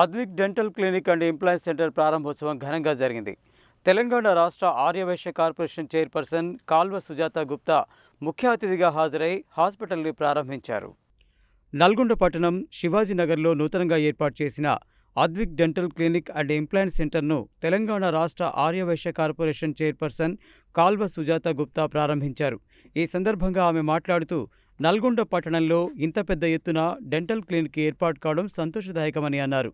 Advik dental clinic and implants centre ప్రారంభోత్సవం ఘనంగా జరిగింది. తెలంగాణ రాష్ట్ర ఆర్యవైశ్య కార్పొరేషన్ చైర్పర్సన్ కాల్వ సుజాత గుప్తా ముఖ్య అతిథిగా హాజరై హాస్పిటల్ని ప్రారంభించారు. నల్గొండ పట్టణం శివాజీనగర్లో నూతనంగా ఏర్పాటు చేసిన Advik dental clinic and implant సెంటర్ను తెలంగాణ రాష్ట్ర ఆర్యవైశ్య కార్పొరేషన్ చైర్పర్సన్ కాల్వ సుజాత గుప్తా ప్రారంభించారు. ఈ సందర్భంగా ఆమె మాట్లాడుతూ నల్గొండ పట్టణంలో ఇంత పెద్ద ఎత్తున డెంటల్ క్లినిక్ ఏర్పాటు కావడం సంతోషదాయకమని అన్నారు.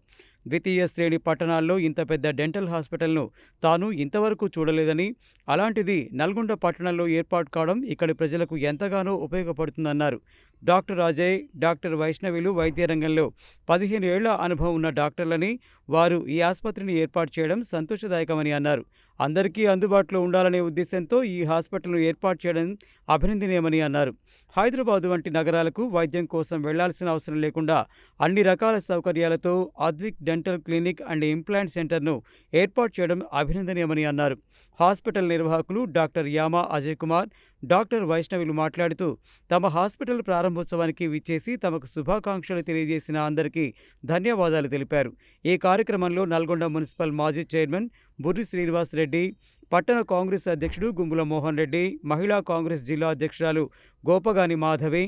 ద్వితీయ శ్రేణి పట్టణాల్లో ఇంత పెద్ద డెంటల్ హాస్పిటల్ను తాను ఇంతవరకు చూడలేదని అలాంటిది నల్గొండ పట్టణంలో ఏర్పాటు కావడం ఇక్కడి ప్రజలకు ఎంతగానో ఉపయోగపడుతుందన్నారు. డాక్టర్ అజయ్ డాక్టర్ వైష్ణవిలు వైద్య రంగంలో పదిహేను ఏళ్ళ అనుభవం ఉన్న డాక్టర్లని వారు ఈ ఆసుపత్రిని ఏర్పాటు చేయడం సంతోషదాయకమని అన్నారు. అందరికీ అందుబాటులో ఉండాలనే ఉద్దేశంతో ఈ హాస్పిటల్ను ఏర్పాటు చేయడం అభినందనీయమని అన్నారు. హైదరాబాద్ వంటి నగరాలకు వైద్యం కోసం వెళ్ళాల్సిన అవసరం లేకుండా అన్ని రకాల సౌకర్యాలతో Advik dental clinic and implant సెంటర్ను ఏర్పాటు చేయడం అభినందనీయమని అన్నారు. హాస్పిటల్ నిర్వాహకులు డాక్టర్ యామా అజయ్ కుమార్ డాక్టర్ వైష్ణవిలు మాట్లాడుతూ తమ హాస్పిటల్ ప్రారంభోత్సవానికి విచ్చేసి తమకు శుభాకాంక్షలు తెలియజేసిన అందరికీ ధన్యవాదాలు తెలిపారు. ఈ కార్యక్రమంలో నల్గొండ మున్సిపల్ మాజీ చైర్మన్ బుర్రి శ్రీనివాస్ రెడ్డి పట్టణ కాంగ్రెస్ అధ్యక్షుడు గుంగుల మోహన్ రెడ్డి మహిళా కాంగ్రెస్ జిల్లా అధ్యక్షురాలు గోపగాని మాధవి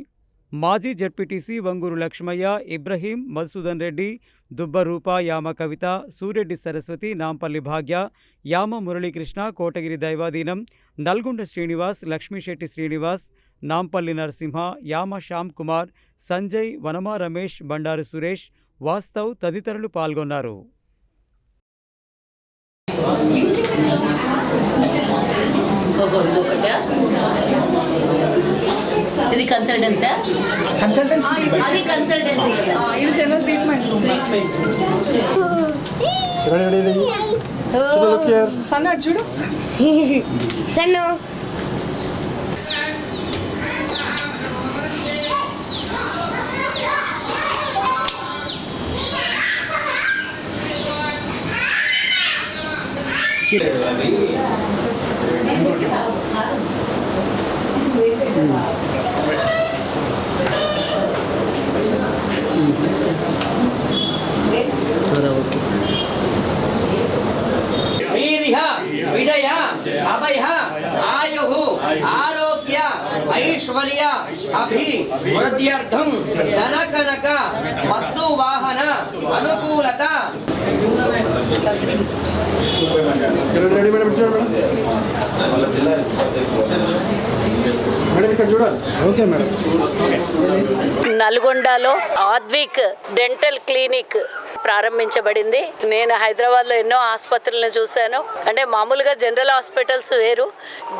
మాజీ జడ్పీటీసీ వంగూరు లక్ష్మయ్య ఇబ్రహీం మధుసూదన్ రెడ్డి దుబ్బరూప యామ కవిత సూరెడ్డి సరస్వతి నాంపల్లి భాగ్య యామ మురళీకృష్ణ కోటగిరి దైవాధీనం నల్గొండ శ్రీనివాస్ లక్ష్మీశెట్టి శ్రీనివాస్ నాంపల్లి నరసింహ యామ శ్యామ్ కుమార్ సంజయ్ వనమా రమేష్ బండారు సురేష్ వాస్తవ్ తదితరులు పాల్గొన్నారు. ఇది ఒకటా ఇది కన్సల్టెన్సా కన్సల్టెన్సీ అది కన్సల్టెన్సీ కదా ఇది general treatment treatment Ready, ready, ready. Should look here. సన్నాడు చూడు సన్ను వీర్య విజయ అభయ ఆయు ఆరోగ్య ఐశ్వర్య అభి వృద్ధ్యర్థం ధన కనక వస్తు వాహన అనుకూలత. Ready, మేడం నల్గొండలో ఆద్విక్ డెంటల్ క్లినిక్ ప్రారంభించబడింది. నేను హైదరాబాద్లో ఎన్నో ఆసుపత్రులను చూశాను. అంటే మామూలుగా జనరల్ హాస్పిటల్స్ వేరు.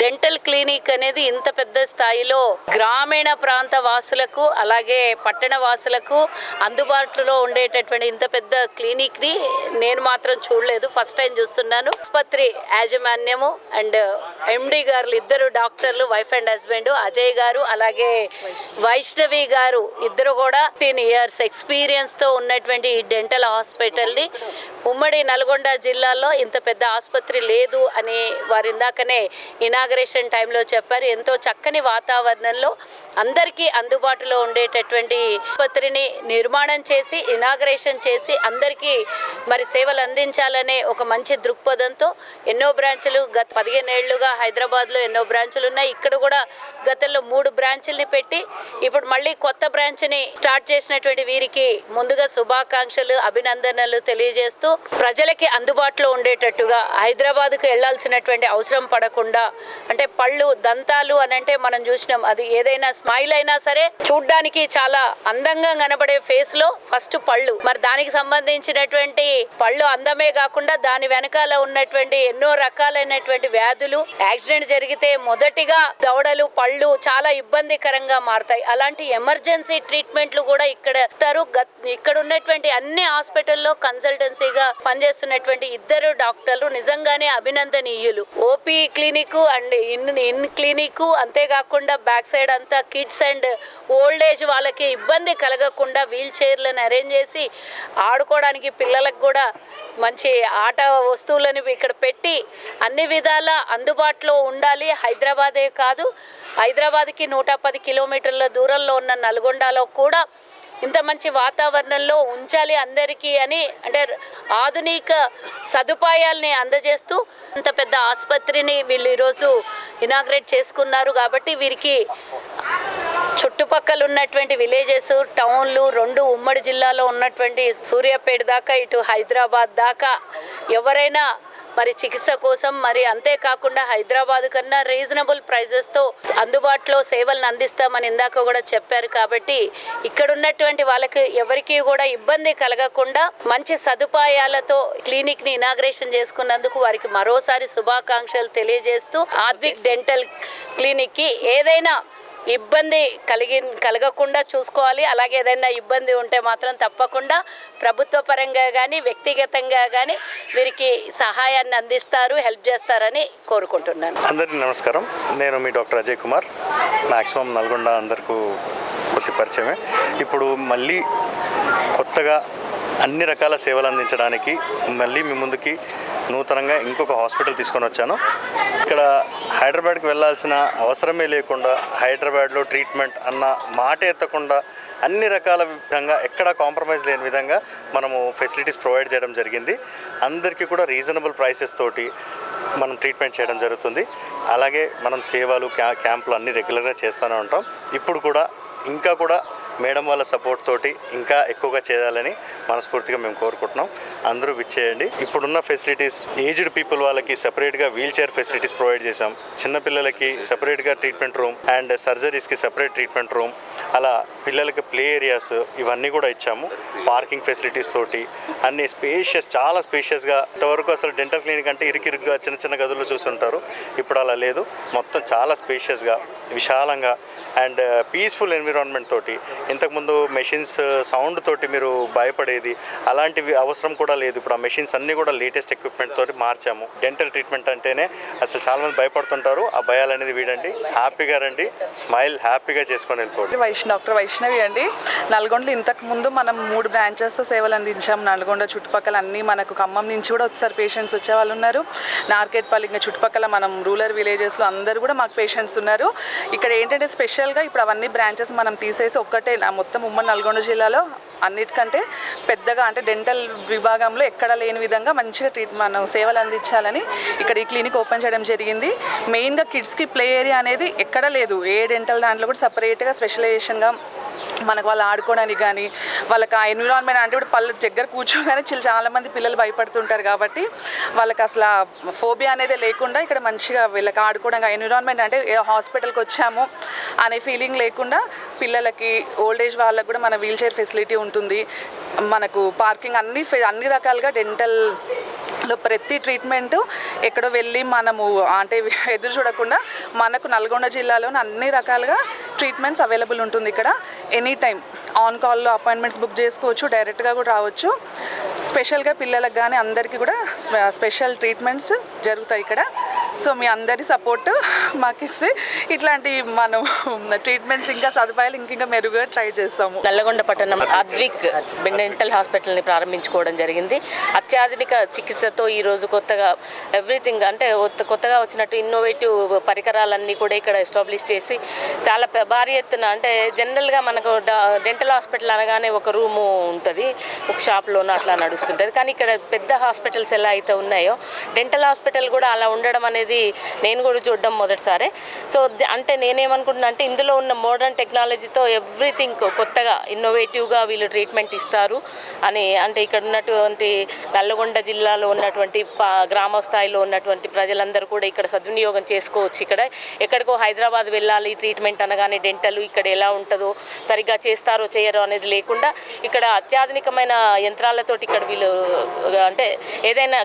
డెంటల్ క్లినిక్ అనేది ఇంత పెద్ద స్థాయిలో గ్రామీణ ప్రాంత వాసులకు అలాగే పట్టణ వాసులకు అందుబాటులో ఉండేటటువంటి ఇంత పెద్ద క్లినిక్ని నేను మాత్రం చూడలేదు. ఫస్ట్ టైం చూస్తున్నాను. ఆసుపత్రి యాజమాన్యము అండ్ ఎండి గారు ఇద్దరు డాక్టర్లు వైఫ్ అండ్ హస్బెండ్ అజయ్ గారు అలాగే వైష్ణవి గారు ఇద్దరు కూడా ఫిఫ్టీన్ ఇయర్స్ ఎక్స్పీరియన్స్తో ఉన్నటువంటి ఈ డెంటల్ హాస్పిటల్ని. ఉమ్మడి నల్గొండ జిల్లాలో ఇంత పెద్ద ఆసుపత్రి లేదు అని వారు ఇందాకనే ఇనాగరేషన్ టైంలో చెప్పారు. ఎంతో చక్కని వాతావరణంలో అందరికీ అందుబాటులో ఉండేటటువంటి ఆసుపత్రిని నిర్మాణం చేసి ఇనాగరేషన్ చేసి అందరికీ మరి సేవలు అందించాలనే ఒక మంచి దృక్పథంతో ఎన్నో బ్రాంచులు గత పదిహేను ఏళ్ళుగా హైదరాబాద్లో ఎన్నో బ్రాంచులు ఉన్నాయి. ఇక్కడ కూడా గతంలో మూడు బ్రాంచ్ల్ని పెట్టి ఇప్పుడు మళ్ళీ కొత్త బ్రాంచ్ని స్టార్ట్ చేసినటువంటి వీరికి ముందుగా శుభాకాంక్షలు అభినందనలు తెలియజేస్తూ ప్రజలకి అందుబాటులో ఉండేటట్టుగా హైదరాబాద్కు వెళ్ళాల్సినటువంటి అవసరం పడకుండా అంటే పళ్ళు దంతాలు అని అంటే మనం చూసినాం అది ఏదైనా స్మైల్ అయినా సరే చూడ్డానికి చాలా అందంగా కనబడే ఫేస్లో ఫస్ట్ పళ్ళు. మరి దానికి సంబంధించినటువంటి పళ్ళు అందమే కాకుండా దాని వెనకాల ఉన్నటువంటి ఎన్నో రకాలైనటువంటి వ్యాధులు యాక్సిడెంట్ జరిగితే మొదటిగా దవడలు పళ్ళు చాలా ఇబ్బందికరంగా మారతాయి. అలాంటి ఎమర్జెన్సీ ట్రీట్మెంట్లు కూడా ఇక్కడ ఇస్తారు. ఇక్కడ ఉన్నటువంటి అన్ని హాస్పిటల్లో కన్సల్టెన్సీగా పనిచేస్తున్నటువంటి ఇద్దరు డాక్టర్లు నిజంగానే అభినందనీయులు. OP clinic and in in clinic అంతేకాకుండా బ్యాక్ సైడ్ అంతా కిడ్స్ అండ్ ఓల్డ్ ఏజ్ వాళ్ళకి ఇబ్బంది కలగకుండా వీల్ చైర్లను అరేంజ్ చేసి ఆడుకోవడానికి పిల్లలకు కూడా మంచి ఆట వస్తువులను ఇక్కడ పెట్టి అన్ని విధాల అందుబాటులో ఉండాలి. హైదరాబాదే కాదు హైదరాబాద్కి నూట పది కిలోమీటర్ల దూరంలో ఉన్న నల్గొండలో కూడా ఇంత మంచి వాతావరణంలో ఉంచాలి అందరికీ అని అంటే ఆధునిక సదుపాయాల్ని అందజేస్తూ ఇంత పెద్ద ఆసుపత్రిని వీళ్ళు ఈరోజు ఇనాగ్రేట్ చేసుకున్నారు కాబట్టి వీరికి చుట్టుపక్కల ఉన్నటువంటి విలేజెస్ టౌన్లు రెండు ఉమ్మడి జిల్లాలో ఉన్నటువంటి సూర్యాపేట దాకా ఇటు హైదరాబాద్ దాకా ఎవరైనా మరి చికిత్స కోసం మరి అంతేకాకుండా హైదరాబాద్ కన్నా రీజనబుల్ ప్రైజెస్తో అందుబాటులో సేవలను అందిస్తామని ఇందాక కూడా చెప్పారు కాబట్టి ఇక్కడ ఉన్నటువంటి వాళ్ళకి ఎవరికి కూడా ఇబ్బంది కలగకుండా మంచి సదుపాయాలతో క్లినిక్ని ఇనాగ్రేషన్ చేసుకున్నందుకు వారికి మరోసారి శుభాకాంక్షలు తెలియజేస్తూ ఆద్విక్ డెంటల్ క్లినిక్కి ఏదైనా ఇబ్బంది కలిగి కలగకుండా చూసుకోవాలి. అలాగే ఏదైనా ఇబ్బంది ఉంటే మాత్రం తప్పకుండా ప్రభుత్వ పరంగా కానీ వ్యక్తిగతంగా కానీ వీరికి సహాయాన్ని అందిస్తారు హెల్ప్ చేస్తారని కోరుకుంటున్నాను. అందరికీ నమస్కారం. నేను మీ డాక్టర్ అజయ్ కుమార్. మ్యాక్సిమం నల్గొండ అందరికీ కొద్ది పరిచయమే. ఇప్పుడు మళ్ళీ కొత్తగా అన్ని రకాల సేవలు అందించడానికి మళ్ళీ మీ ముందుకి నూతనంగా ఇంకొక హాస్పిటల్ తీసుకొని వచ్చాను. ఇక్కడ హైదరాబాద్కి వెళ్ళాల్సిన అవసరమే లేకుండా హైదరాబాద్లో ట్రీట్మెంట్ అన్న మాట ఎత్తకుండా అన్ని రకాల విధంగా ఎక్కడ కాంప్రమైజ్ లేని విధంగా మనము ఫెసిలిటీస్ ప్రొవైడ్ చేయడం జరిగింది. అందరికీ కూడా రీజనబుల్ ప్రైసెస్ తోటి మనం ట్రీట్మెంట్ చేయడం జరుగుతుంది. అలాగే మనం సేవలు క్యా క్యాంపులు అన్నీ రెగ్యులర్గా చేస్తూనే ఉంటాం. ఇప్పుడు కూడా ఇంకా కూడా మేడం వాళ్ళ సపోర్ట్ తోటి ఇంకా ఎక్కువగా చేయాలని మనస్ఫూర్తిగా మేము కోరుకుంటున్నాం. అందరూ విచ్చేయండి ఇప్పుడున్న ఫెసిలిటీస్ ఏజ్డ్ పీపుల్ వాళ్ళకి సెపరేట్గా వీల్ చైర్ ఫెసిలిటీస్ ప్రొవైడ్ చేసాం చిన్నపిల్లలకి సెపరేట్గా ట్రీట్మెంట్ రూమ్ అండ్ సర్జరీస్కి సెపరేట్ ట్రీట్మెంట్ రూమ్ అలా పిల్లలకి ప్లే ఏరియాస్ ఇవన్నీ కూడా ఇచ్చాము. పార్కింగ్ ఫెసిలిటీస్ తోటి. అన్ని స్పేషియస్ చాలా స్పేషియస్గా ఇంతవరకు అసలు డెంటల్ క్లినిక్ అంటే ఇరికిరుగ్గా చిన్న చిన్న గదుల్లో చూస్తుంటారు ఇప్పుడు అలా లేదు. మొత్తం చాలా స్పేషియస్గా విశాలంగా అండ్ పీస్ఫుల్ ఎన్విరాన్మెంట్ తోటి. ఇంతకుముందు మెషిన్స్ సౌండ్ తోటి మీరు భయపడేది. అలాంటివి అవసరం కూడా లేదు. ఇప్పుడు ఆ మెషిన్స్ అన్నీ కూడా లేటెస్ట్ ఎక్విప్మెంట్ తోటి మార్చాము. డెంటల్ ట్రీట్మెంట్ అంటేనే అసలు చాలా మంది భయపడుతుంటారు. ఆ భయాలు అనేది వీడండి. హ్యాపీగా రండి. స్మైల్ హ్యాపీగా చేసుకొని వెళ్ళిపోండి. వైష్ డాక్టర్ వైష్ణవి అండి. నల్గొండలో ఇంతకు ముందు మనం మూడు బ్రాంచెస్ సేవలు అందించాం. నల్గొండ చుట్టుపక్కల అన్ని మనకు ఖమ్మం నుంచి కూడా వచ్చారు పేషెంట్స్ వచ్చే వాళ్ళు ఉన్నారు. నార్కెట్పల్లి ఇంకా చుట్టుపక్కల మనం రూరల్ విలేజెస్లో అందరూ కూడా మాకు పేషెంట్స్ ఉన్నారు. ఇక్కడ ఏంటంటే స్పెషల్గా ఇప్పుడు అవన్నీ బ్రాంచెస్ మనం తీసేసి ఒక్కటే నా మొత్తం ఉమ్మడి నల్గొండ జిల్లాలో అన్నిటికంటే పెద్దగా అంటే డెంటల్ విభాగంలో ఎక్కడ లేని విధంగా మంచిగా ట్రీట్ మనం సేవలు అందించాలని ఇక్కడ ఈ క్లినిక్ ఓపెన్ చేయడం జరిగింది. మెయిన్గా కిడ్స్కి ప్లే ఏరియా అనేది ఎక్కడ లేదు. ఏ డెంటల్ దాంట్లో కూడా సపరేట్గా స్పెషలైజేషన్గా మనకు వాళ్ళు ఆడుకోవడానికి కానీ వాళ్ళకి ఆ ఎన్విరాన్మెంట్ అంటే ఇప్పుడు పళ్ళ దగ్గర కూర్చోగానే చిల్ చాలా మంది పిల్లలు భయపడుతుంటారు కాబట్టి వాళ్ళకి అసలు ఫోబియా అనేది లేకుండా ఇక్కడ మంచిగా వీళ్ళకి ఆడుకోవడానికి ఆ ఎన్విరాన్మెంట్ అంటే హాస్పిటల్కి వచ్చాము అనే ఫీలింగ్ లేకుండా పిల్లలకి ఓల్డ్ ఏజ్ వాళ్ళకి కూడా మన వీల్ చైర్ ఫెసిలిటీ ఉంటుంది. మనకు పార్కింగ్ అన్ని ఫె- అన్ని రకాలుగా డెంటల్లో ప్రతి ట్రీట్మెంట్ ఎక్కడో వెళ్ళి మనము అంటే ఎదురు చూడకుండా మనకు నల్గొండ జిల్లాలోని అన్ని రకాలుగా ట్రీట్మెంట్స్ అవైలబుల్ ఉంటుంది ఇక్కడ. ఎనీ టైం ఆన్ కాల్లో అపాయింట్మెంట్స్ బుక్ చేసుకోవచ్చు డైరెక్ట్గా కూడా రావచ్చు. స్పెషల్గా పిల్లలకు కానీ అందరికీ కూడా స్పెషల్ ట్రీట్మెంట్స్ జరుగుతాయి ఇక్కడ. సో మీ అందరి సపోర్ట్ మాకు ఇస్తే ఇట్లాంటి మనం ట్రీట్మెంట్స్ ఇంకా సదుపాయాలు ఇంకా మెరుగ్గా ట్రై చేస్తాము. నల్లగొండ పట్టణం అద్విక్ డెంటల్ హాస్పిటల్ని ప్రారంభించుకోవడం జరిగింది. అత్యాధునిక చికిత్సతో ఈరోజు కొత్తగా ఎవ్రీథింగ్ అంటే కొత్తగా వచ్చినట్టు ఇన్నోవేటివ్ పరికరాలన్నీ కూడా ఇక్కడ ఎస్టాబ్లిష్ చేసి చాలా భారీ ఎత్తున అంటే జనరల్గా మనకు డ- డెంటల్ హాస్పిటల్ అనగానే ఒక రూము ఉంటుంది. ఒక షాప్లోనూ అట్లా నడుస్తుంటుంది. కానీ ఇక్కడ పెద్ద హాస్పిటల్స్ ఎలా అయితే ఉన్నాయో డెంటల్ హాస్పిటల్ కూడా అలా ఉండడం అనేది నేను కూడా చూడడం మొదటిసారి. సో అంటే నేనేమనుకుంటున్నా అంటే ఇందులో ఉన్న మోడర్న్ టెక్నాలజీతో ఎవ్రీథింగ్ కొత్తగా ఇన్నోవేటివ్గా వీళ్ళు ట్రీట్మెంట్ ఇస్తారు అని అంటే ఇక్కడ ఉన్నటువంటి నల్లగొండ జిల్లాలో ఉన్నటువంటి పా- గ్రామ స్థాయిలో ఉన్నటువంటి ప్రజలందరూ కూడా ఇక్కడ సద్వినియోగం చేసుకోవచ్చు ఇక్కడ. ఎక్కడికో హైదరాబాద్ వెళ్ళాలి ట్రీట్మెంట్ అనగానే డెంటల్ ఇక్కడ ఎలా ఉంటుందో సరిగ్గా చేస్తారో చేయరో అనేది లేకుండా ఇక్కడ అత్యాధునికమైన యంత్రాలతోటి ఇక్కడ వీళ్ళు అంటే ఏదైనా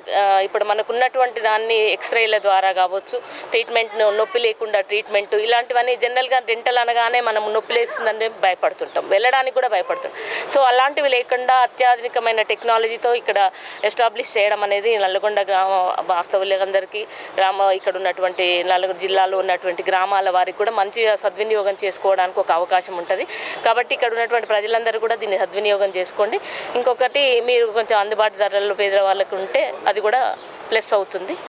ఇప్పుడు మనకున్నటువంటి దాన్ని ఎక్స్రేల ద్వారా కావచ్చు ట్రీట్మెంట్ నొప్పి లేకుండా ట్రీట్మెంట్ ఇలాంటివన్నీ జనరల్గా డెంటల్ అనగానే మనం నొప్పి లేస్తుందని భయపడుతుంటాం. వెళ్ళడానికి కూడా భయపడుతుంటాం సో అలాంటివి లేకుండా అత్యాధునికమైన టెక్నాలజీతో ఇక్కడ ఎస్టాబ్లిష్ చేయడం అనేది నల్లగొండ గ్రామ వాస్తవులందరికీ గ్రామ ఇక్కడ ఉన్నటువంటి నలుగురు జిల్లాలో ఉన్నటువంటి గ్రామాల వారికి కూడా మంచిగా సద్వినియోగం చేసుకోవడానికి ఒక అవకాశం ఉంటుంది. కాబట్టి ఇక్కడ ఉన్నటువంటి ప్రజలందరూ కూడా దీన్ని సద్వినియోగం చేసుకోండి. ఇంకొకటి మీరు కొంచెం అందుబాటు ధరల్లో పేద వాళ్ళకు ఉంటే అది కూడా ప్లస్ అవుతుంది.